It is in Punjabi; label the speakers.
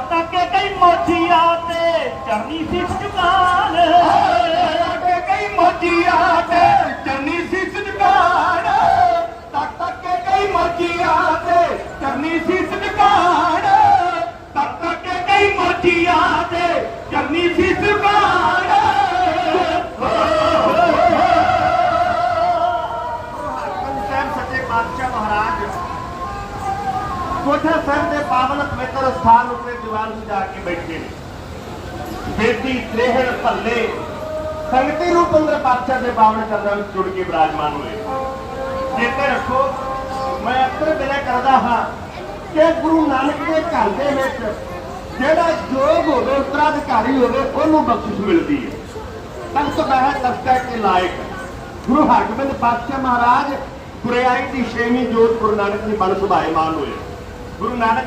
Speaker 1: ਤੱਕ ਕਈ ਮੋਜੀਆਂ ਤੇ ਚਰਨੀ ਸੀ ਚੁਕਾਨ
Speaker 2: ਅੱਗੇ ਕਈ ਮੋਜੀਆਂ ਤੇ ਚੰਨੀ ਸੀ ਸਦਕਾਨ ਤੱਕ ਤੱਕ ਕੇ ਕਈ ਮੋਜੀਆਂ ਤੇ ਚੰਨੀ ਸੀ ਸਦਕਾਨ ਤੱਕ ਤੱਕ ਕੇ ਕਈ ਮੋਜੀਆਂ
Speaker 1: ਕੋਠਾ ਸਾਹਿਬ ਦੇ ਪਾਵਨ ਪਵਿੱਤਰ ਸਥਾਨ ਉੱਤੇ ਦੀਵਾਨ ਸਜਾ ਕੇ ਬੈਠੇ ਨੇ। ਬੇਟੀ ਤ੍ਰੇਹਣ ਭੱਲੇ, ਸੰਗਤੀ ਰੂਪ ਅੰਦਰ ਪਾਤਸ਼ਾਹ ਦੇ ਪਾਵਨ ਚਰਨਾਂ ਵਿੱਚ ਜੁੜ ਕੇ ਬਿਰਾਜਮਾਨ ਹੋਏ। ਚੇਤੇ ਰੱਖੋ, ਮੈਂ ਅਕਸਰ ਬਿਲੇ ਕਰਦਾ ਹਾਂ ਕਿ ਗੁਰੂ ਨਾਨਕ ਦੇ ਘਰ ਦੇ ਵਿੱਚ ਜਿਹੜਾ ਯੋਗ ਹੋਵੇ, ਉਤਰਾਧਿਕਾਰੀ ਹੋਵੇ, ਉਹਨੂੰ ਬਖਸ਼ਿਸ਼ ਮਿਲਦੀ ਹੈ। ਤਖਤ ਬਹਿ ਤਖਤਾ ਕੇ ਲਾਇਕ ਗੁਰੂ ਹਰਗੋਬਿੰਦ ਪਾਤਸ਼ਾਹ ਮਹਾਰਾਜ ਗੁਰਿਆਈ ਦੀ ਛੇਵੀਂ ਜੋਤ ਗੁਰੂ ਨਾਨਕ ਦੀ ਬਣ ਸੁਭਾਏਮਾਨ ਹੋਏ। ਗੁਰੂ ਨਾਨਕ